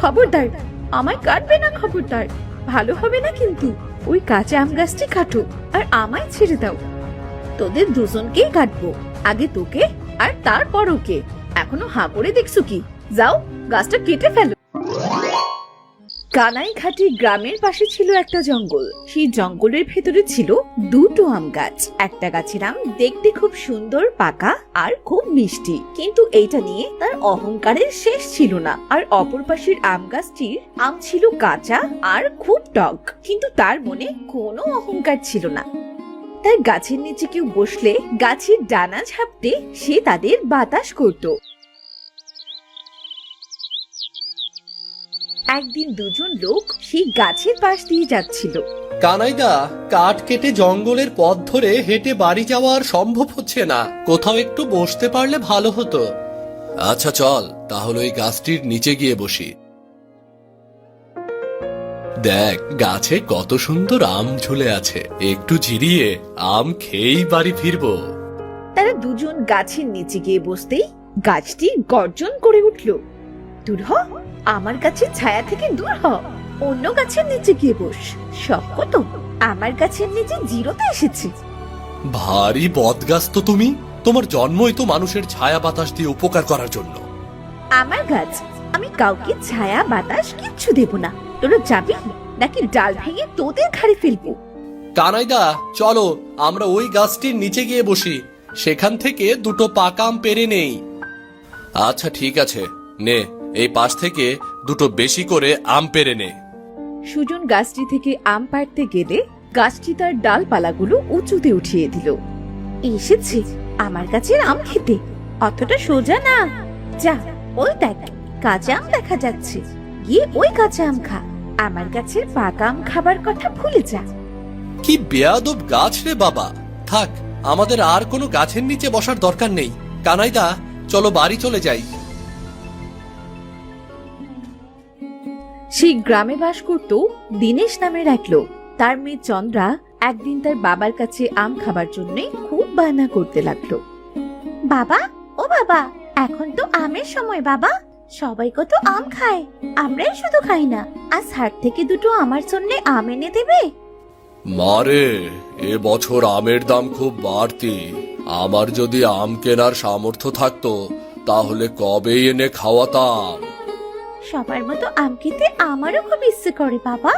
খবরদার, আমায় কাটবে না খবরদার। ভালো হবে না কিন্তু। ওই কাঁচা আম গাছটি কাটো আর আমায় ছেড়ে দাও। তোদের দুজনকেই কাটবো, আগে তোকে আর তারপর ওকে। এখনও হাঁ করে দেখছ কি? যাও, গাছটা কেটে ফেলো। কানাইঘাটি গ্রামের পাশে ছিল একটা জঙ্গল। সেই জঙ্গলের ভেতরে ছিল দুটো আম গাছ। একটা গাছের আম দেখতে খুব সুন্দর, পাকা আর খুব মিষ্টি। কিন্তু এইটা নিয়ে তার অহংকারের শেষ ছিল না। আর অপর পাশের আম গাছটির আম ছিল কাঁচা আর খুব টক। কিন্তু তার মনে কোনো অহংকার ছিল না। তাই গাছের নিচে কেউ বসলে গাছের ডানা ঝাপটে সে তাদের বাতাস করত। একদিন দুজন লোক সেই গাছের পাশ দিয়ে যাচ্ছিল। কানাইদা কাঠ কেটে জঙ্গলের পথ ধরে হেঁটে বাড়ি যাওয়া আর সম্ভব হচ্ছে না। কোথাও একটু বসতে পারলে ভালো হতো। আচ্ছা চল তাহলে ওই গাছটির নিচে গিয়ে বসি। দেখ গাছে কত সুন্দর আম ঝুলে আছে। একটু জিরিয়ে আম খেয়েই বাড়ি ফিরবো। তারা দুজন গাছের নিচে গিয়ে বসতেই গাছটি গর্জন করে উঠল। দূর হ আমার গাছের ছায়া থেকে দূর হ। অন্য গাছের নিচে গিয়ে বস। শখ তো আমার গাছের নিচে জিরোতে এসেছে। ভারী বদগাছ তো তুমি। তোমার জন্মই তো মানুষের ছায়া বাতাস দিয়ে উপকার করার জন্য। আমার গাছ আমি কাউকে ছায়া বাতাস কিচ্ছু দেব না। তোরা যাবি? নাকি ডাল ভেঙে তোদের ঘাড়ে ফেলব? কানাইদা চলো আমরা ওই গাছটির নিচে গিয়ে বসি। সেখান থেকে দুটো পাকা আম পেরে নেই। আচ্ছা ঠিক আছে। নে। এই পাশ থেকে দুটো বেশি করে আম পেরে নে। সুজন গাছটি থেকে আম পাড়তে গেলে গাছটি তার ডালপালাগুলো উঁচুতে উঠিয়ে দিল। এসেছে আমার গাছের আম খেতে। অতটা সোজা না। যা ওই দেখ কাঁচা আম দেখা যাচ্ছে। গিয়ে ওই কাঁচা আম খা। আমার কাছে পাকা আম খাবার কথা ভুলে যা। কি বেয়াদব গাছ রে বাবা। থাক আমাদের আর কোনো গাছের নিচে বসার দরকার নেই। কানাইদা চলো বাড়ি চলে যাই। সেই গ্রামে বাস করত দীনেশ নামের এক লোক। তার মেয়ে চন্দ্রা একদিন তার বাবার কাছে আম খাবার জন্য খুব বায়না করতে লাগল। বাবা, ও বাবা, এখন তো আমের সময় বাবা। সবাই কত আম খায়, আমরাই শুধু খাই না। আজ হাট থেকে দুটো আমার জন্য আম এনে দেবে? মারে এ বছর আমের দাম খুব বাড়তি। আমার যদি আম কেনার সামর্থ্য থাকতো, তাহলে কবেই এনে খাওয়াতাম? সবার মতো আম খেতে আমারও খুব ইচ্ছে করে বাবা।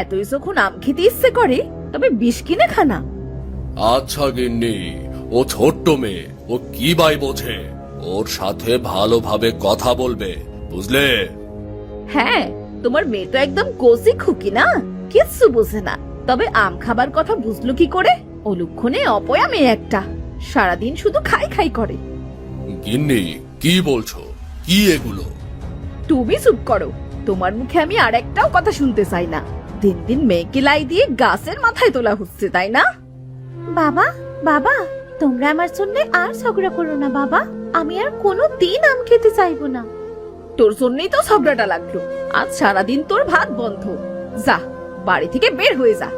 এতই যখন আম খেতে ইচ্ছে করে তবে বিষ কিনে খানা আচ্ছা গিন্নি ও ছোট্ট মেয়ে ও কি বাই বোঝে? ওর সাথে ভালোভাবে কথা বলবে বুঝলে? হ্যাঁ তোমার মেয়ে তো একদম কোসি খুকি না কিচ্ছু বোঝে না। তবে আম খাবার কথা বুঝলো কি করে? অলুক্ষণে অপয়া মেয়ে একটা সারাদিন শুধু খাই খাই করে। গিন্নি কি বলছো? কি এগুলো? তুমি চুপ করো। তোমার মুখে আমি আর একটাও কথা শুনতে চাই না। দিন দিন মেয়েকে লাই দিয়ে গাছের মাথায় তোলা হচ্ছে তাই না? বাবা বাবা তোমরা আমার জন্য আর ঝগড়া করো না বাবা। আমি আর কোনো দিন আম খেতে চাইব না। তোর জন্যই তো ঝগড়াটা লাগল। আজ সারাদিন তোর ভাত বন্ধ। যা বাড়ি থেকে বের হয়ে যা।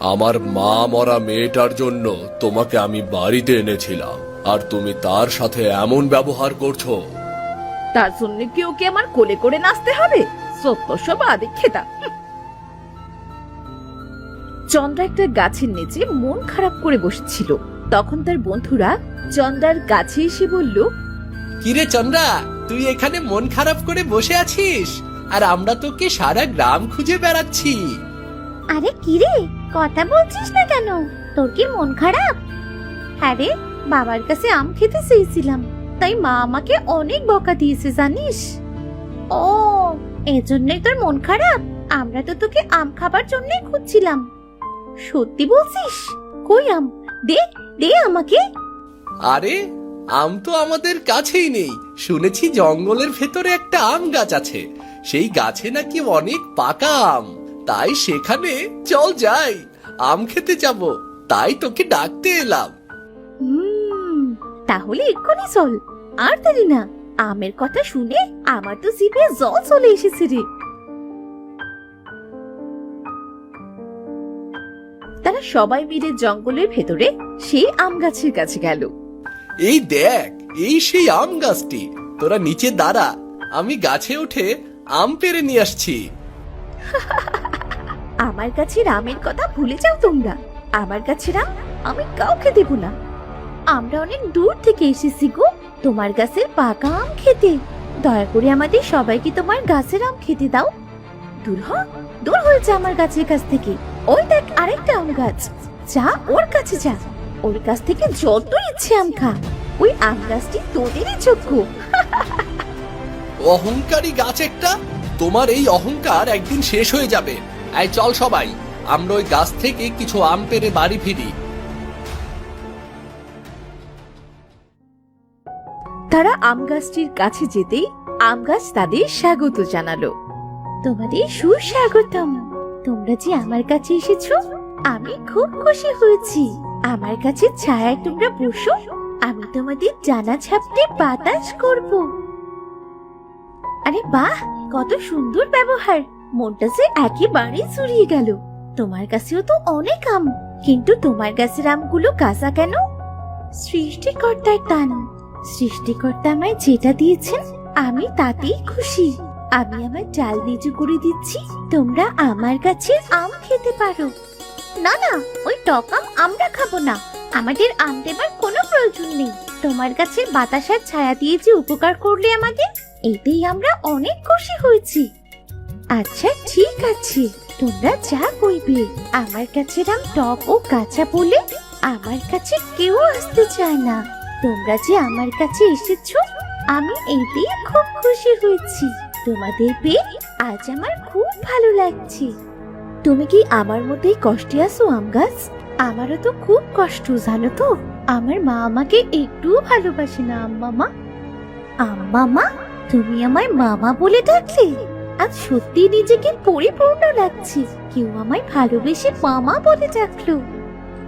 আমার মা মরা মেয়েটার জন্য তোমাকে আমি বাড়িতে এনেছিলাম। আর তুমি তার সাথে এমন ব্যবহার করছ? তার জন্য কি ওকে আমার কোলে করে নাচতে হবে? সত্য সব আদিক খেতা। চন্দ্রা একটা গাছের নিচে মন খারাপ করে বসেছিল। তখন তার বন্ধুরা চন্দ্রার কাছে এসে বলল কিরে চন্দ্রা তুই এখানে মন খারাপ করে বসে আছিস? আর আমরা তোকে সারা গ্রাম খুঁজে বেড়াচ্ছি। আরে কিরে কথা বলছিস না কেন? তোর কি মন খারাপ? হ্যাঁ রে বাবার কাছে আম খেতে চেয়েছিলাম। তাই মা আমাকে অনেক বকা দিয়েছে, জানিস? ও, এজন্যই তোর মন খারাপ। আমরা তো তোকে আম খাবার জন্যই খুঁজছিলাম। সত্যি বলছিস? কই আম? দে দে আমাকে। আরে, আম তো আমাদের কাছেই নেই। শুনেছি জঙ্গলের ভেতরে একটা আম গাছ আছে। সেই গাছে নাকি অনেক পাকা আম। তাই সেখানে চল যাই। আম খেতে যাব। তাই তোকে ডাকতে এলাম। তাহলে এক্ষুনি চল। আর দেরি না আমের কথা শুনে আমার তো জিভে জল চলে এসেছে রে। তারা সবাই মিলে জঙ্গলের ভেতরে সেই আম গাছের কাছে গেল। এই দেখ এই সেই আম গাছটি। তোরা নিচে দাঁড়া আমি গাছে উঠে আম পেরে নিয়ে আসছি। আমার কাছে রামের কথা ভুলে যাও তোমরা। আমার কাছে রাম আমি কাউকে দেব না। আমরা অনেক দূর থেকে এসেছি গো, তোমার গাছের পাকা আম খেতে। দয়া করে আমাদের সবাইকে তোমার গাছের আম খেতে দাও। দূর হ, দূর হয়েছে আমার গাছের কাছ থেকে। ওই দেখ, আরেকটা আম গাছ। যা ওর কাছে যা। ওর কাছ থেকে যত ইচ্ছে আম খা। ওই আম গাছটি তোদেরই যোগ্য। অহংকারী গাছ একটা? তোমার এই অহংকার একদিন শেষ হয়ে যাবে। এই চল সবাই, আমরা ওই গাছ থেকে কিছু আম পেরে বাড়ি ফিরি। তারা আম গাছটির কাছে যেতেই আম গাছ তাদের স্বাগত জানালো। তোমাদের সুস্বাগতম। তোমরা যে আমার কাছে এসেছ, আমি খুব খুশি হয়েছি। আমার কাছে ছায়ায় তোমরা বসো, আমি তোমাদের জানা ছাপতে বাতাস করব। আরে বাহ, কত সুন্দর ব্যবহার। মনটা যে একেবারে জুড়িয়ে গেল। তোমার কাছেও তো অনেক আম, কিন্তু তোমার গাছের আমগুলো কাঁচা কেন? সৃষ্টিকর্তার দান সৃষ্টিকর্তা আমায় যেটা দিয়েছেন, আমি তাতেই খুশি। আমি আমার ডাল নিচু করে দিচ্ছি, তোমরা আমার কাছে আম খেতে পারো। না না, ওই টক আম আমরা খাব না। আমাদের আম দেবার কোনো প্রয়োজন নেই। তোমার কাছে বাতাসার ছায়া দিয়ে যে উপকার করলে আমাদের, এতেই আমরা অনেক খুশি হয়েছি। আচ্ছা ঠিক আছে, তোমরা যা কইবে আমার কাছে আম টক ও কাঁচা বলে আমার কাছে কেউ আসতে চায় না। তোমরা যে আমার কাছে এসেছ, আমি এতেই খুব খুশি হয়েছি। তোমাদের পেয়ে আজ আমার খুব ভালো লাগছে। তুমি কি আমার মতোই কষ্টে আছো, আম গাছ? আমারও তো খুব কষ্ট, জানো তো? আমার মা আমাকে একটু ভালোবাসে না আম্মা মা আম্মা মা তুমি আমায় মামা বলে ডাকলে? আজ সত্যি নিজেকে পরিপূর্ণ লাগছে। কেউ আমায় ভালোবেসে মামা বলে ডাকলো।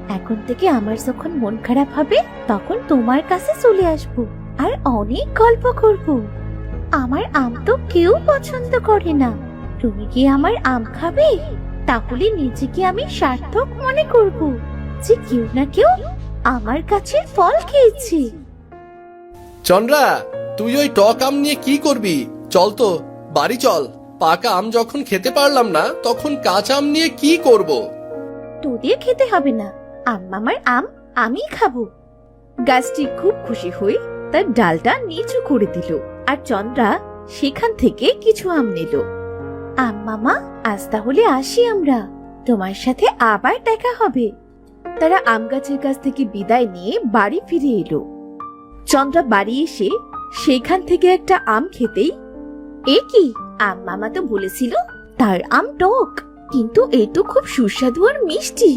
এখন থেকে আমার যখন মন খারাপ হবে তখন তোমার কাছে চলে আসব আর অনেক গল্প করব। আমার আম তো কেউ পছন্দ করে না। তুমি কি আমার আম খাবে? তাহলে নিজেকে আমি সার্থক মনে করব যে কেউ না কেউ আমার কাছে ফল খেয়েছে। চন্দ্রা তুই ওই টক আম নিয়ে কি করবি? চল তো বাড়ি চল। পাকা আম যখন খেতে পারলাম না তখন কাঁচা আম নিয়ে কি করব? তোদের খেতে হবে না। আম্মামার আম আমি খাব। গাছটি খুব খুশি হয়ে তার ডালটা নিচু করে দিল আর চন্দ্রা সেখান থেকে কিছু আম নিল। আম্মামা, আজ তাহলে আসি আমরা। তোমার সাথে আবার দেখা হবে। তারা আম গাছের কাছ থেকে বিদায় নিয়ে বাড়ি ফিরে এলো। চন্দ্রা বাড়ি এসে সেখান থেকে একটা আম খেতেই, এ কি? আম মামা তো বলেছিল, তার আম টক, কিন্তু এ তো খুব সুস্বাদু আর মিষ্টি।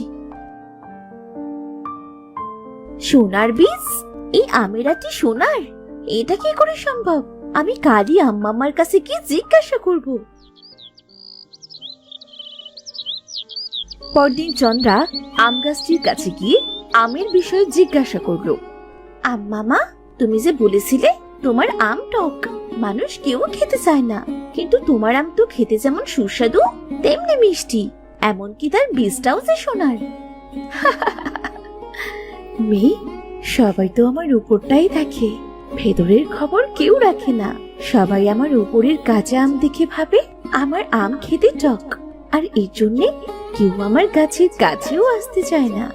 সোনার বীজ? এই আমেরাটি সোনার? এটা কি করে সম্ভব? আমি কালই আম্মামার কাছে কি জিজ্ঞাসা করব। পরদিন চন্দ্রা আম গাছটির কাছে গিয়ে আমের বিষয়ে জিজ্ঞাসা করল। আম্মামা তুমি যে বলেছিলে তোমার আম টক, মানুষ কেউ খেতে চায় না। কিন্তু তোমার আম তো খেতে যেমন সুস্বাদু, তেমনি মিষ্টি, এমনকি তার বীজটাও যে সোনার। মেয়ে, সবাই তো আমার উপরটাই দেখে। ভেতরের খবর কেউ রাখে না। সবাই আমার উপরের কাঁচা আম দেখে ভাবে, আমার আম খেতে টক। আর এই জন্যে কেউ আমার গাছের কাছেও আসতে চায় না।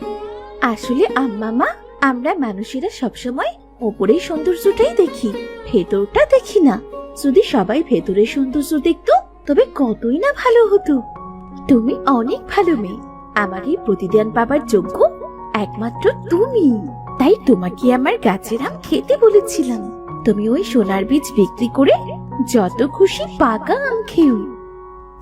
আসলে আম্মামা আমরা মানুষেরা সবসময় ওপরের সৌন্দর্যটাই দেখি, ভেতরটা দেখি না। যদি সবাই ভেতরের সৌন্দর্য দেখতো, তবে কতই না ভালো হতো। তুমি অনেক ভালো মেয়ে। আমার এই প্রতিদান পাবার যোগ্য একমাত্র তুমি। তাই তোমাকে আমার গাছের আম খেতে বলেছিলাম। তুমি ওই সোনার বীজ বিক্রি করে যত খুশি পাকা আম খেও।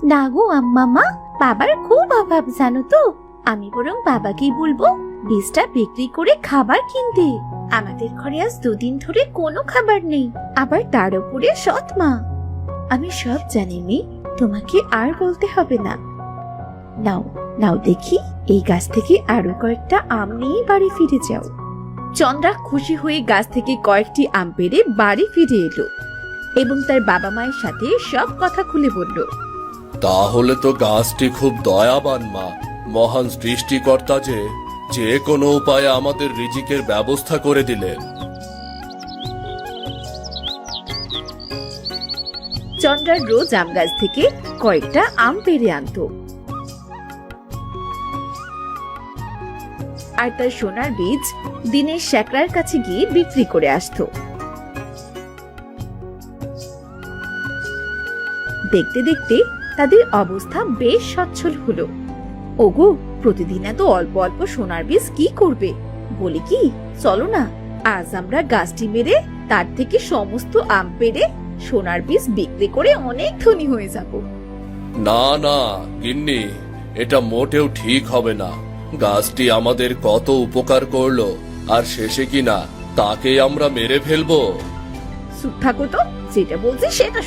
না গো আম্মামা বাবার খুব অভাব, জানো তো? আমি বরং বাবাকেই বলব, বীজটা বিক্রি করে খাবার কিনতে। আমাদের ঘরে আজ দুদিন ধরে কোনো খাবার নেই, আবার তার উপরে সৎ মা। আমি সব জানি মেয়ে তোমাকে আর বলতে হবে না। নাও নাও দেখি। এই গাছ থেকে আরও কয়েকটা আম নিয়ে বাড়ি ফিরে যাও। চন্দ্রা খুশি হয়ে গাছ থেকে কয়েকটি আম পেরে বাড়ি ফিরে এলো এবং তার বাবা মায়ের সাথে সব কথা খুলে বলল। তাহলে তো গাছটি খুব দয়াবান মা মহান সৃষ্টিকর্তা যে যে কোনো উপায়ে আমাদের রিজিকের ব্যবস্থা করে দিলেন। চন্দ্রার রোজ আম গাছ থেকে কয়েকটা আম পেরে আনতো। আর তার সোনার বীজ দিনের শ্যাকরার কাছে গিয়ে বিক্রি করে আসতো। দেখতে দেখতে তাদের অবস্থা বেশ সচ্ছল হলো। ওগো, প্রতিদিন এত অল্প অল্প সোনার বীজ কি করবে? বলি কি, চলো না, আজ আমরা গাছটি মেরে, তার থেকে সমস্ত আম পেরে সোনার বীজ বিক্রি করে অনেক ধনী হয়ে যাব। না না, গিন্নি, এটা মোটেও ঠিক হবে না। গাছটি আমাদের কত উপকার করল, আর শেষে কিনা তাকে আমরা মেরে ফেলব? চুপ তো, যেটা বলছি সেটা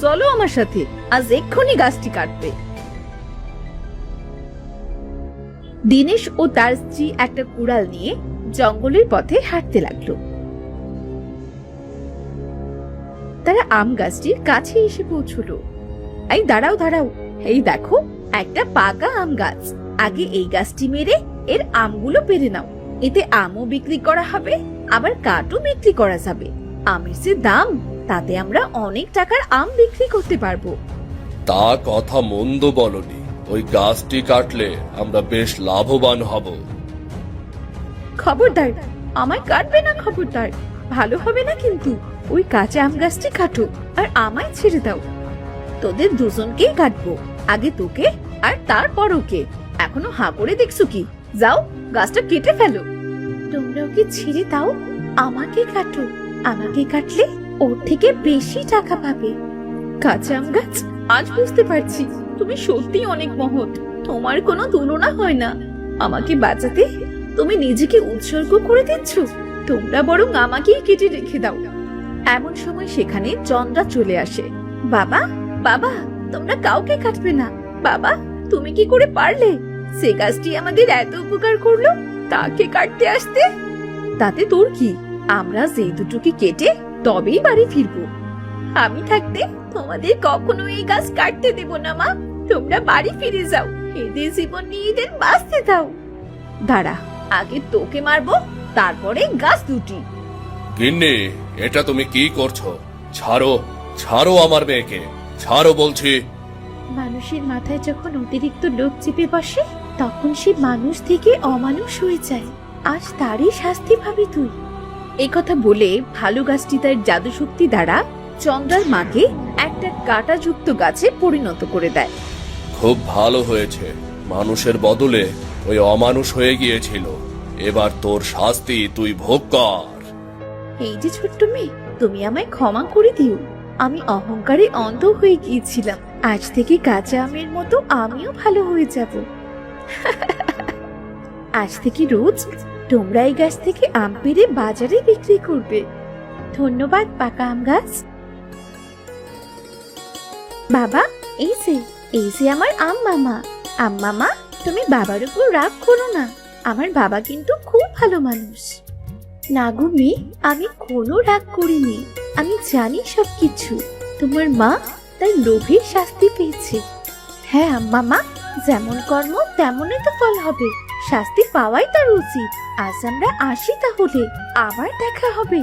চলো আমার সাথে, আজ এক্ষুনি গাছটি কাটবে। ও তার স্ত্রী একটা কুড়াল নিয়ে জঙ্গলের পথে হাঁটতে লাগল। তারা আম গাছটির কাছে এসে পৌঁছলো। এই দাঁড়াও দাঁড়াও, এই দেখো, একটা পাকা আম গাছ। আগে এই গাছটি মেরে এর আমগুলো পেরে নাও। এতে আমও বিক্রি করা হবে আবার কাঠও বিক্রি করা যাবে। আমের যে দাম তাতে আমরা অনেক টাকার আম বিক্রি করতে পারব। তা কথা মন্দ বলনি। ওই গাছটি কাটলে আমরা বেশ লাভবান হব। খবরদার আমায় কাটবে না খবরদার। ভালো হবে না কিন্তু ওই কাঁচা আম গাছটি কাটো আর আমায় ছেড়ে দাও। তোদের দুজনকেই কাটবো আগে তোকে আর তারপর ওকে। এখনও হাঁ করে দেখছ কি? যাও, গাছটা কেটে ফেলো। তোমরা ওকে ছেড়ে দাও? আমাকে কাটো। আমাকে কাটলে ওর থেকে বেশি টাকা পাবে। কাঁচা আম গাছ, আজ বুঝতে পারছি, তুমি সত্যি অনেক মহৎ। তোমার কোনো তুলনা হয় না। আমাকে বাঁচাতে তুমি নিজেকে উৎসর্গ করে দিচ্ছ। তোমরা বরং আমাকেই কেটে রেখে দাও। এমন সময় সেখানে চন্দ্রা চলে আসে। বাবা বাবা, তোমরা কাউকে কাটবে না। বাবা তুমি কি করে পারলে? সে গাছটি আমাদের এত উপকার করল, তাকে কাটতে আসতে? তাতে তোর কি? আমরা যে দুটোকে কেটে তবেই বাড়ি ফিরবো। আমি থাকতে তোমাদের কখনো এই গাছ কাটতে দেব না, মা। তোমরা বাড়ি ফিরে যাও, এদের জীবন নিয়ে এদের বাঁচতে দাও। দাঁড়া, আগে তোকে মারবো, তারপরে গাছ দুটি। গিন্নি, এটা তুমি কি করছ? ছাড়ো ছাড়ো আমার মেয়েকে। ছাড়ো বলছি। মানুষের মাথায় যখন অতিরিক্ত লোক চেপে বসে তখন সে মানুষ থেকে অমানুষ হয়ে যায়। আজ তারই শাস্তি পাবি তুই। এই কথা বলে ভালো গাছটি তার জাদু শক্তি দ্বারা চন্দ্রার মাকে একটা কাঁটাযুক্ত গাছে পরিণত করে দেয়। খুব ভালো হয়েছে। মানুষের বদলে ওই অমানুষ হয়ে গিয়েছিল। এবার তোর শাস্তি তুই ভোগ কর। এই যে ছোট্ট মেয়ে তুমি আমায় ক্ষমা করে দিও। আমি অহংকারে অন্ধ হয়ে গিয়েছিলাম। আজ থেকে কাঁচা আমের মতো আমিও ভালো হয়ে যাব। আজ থেকে রোজ তোমরা এই গাছ থেকে আম পেড়ে বাজারে বিক্রি করবে। ধন্যবাদ, পাকা আম গাছ। বাবা, এই যে এই যে আমার আম মামা। আম মামা, তুমি বাবার উপর রাগ করো না। আমার বাবা কিন্তু খুব ভালো মানুষ। না গো মেয়ে, আমি কোনো রাগ করিনি। আমি জানি সবকিছু। তোমার মা তার লোভের শাস্তি পেয়েছে। হ্যাঁ আম্মা মা, যেমন কর্ম, তেমনই তো ফল হবে। শাস্তি পাওয়াই তার উচিত আজ আমরা আসি তাহলে, আবার দেখা হবে।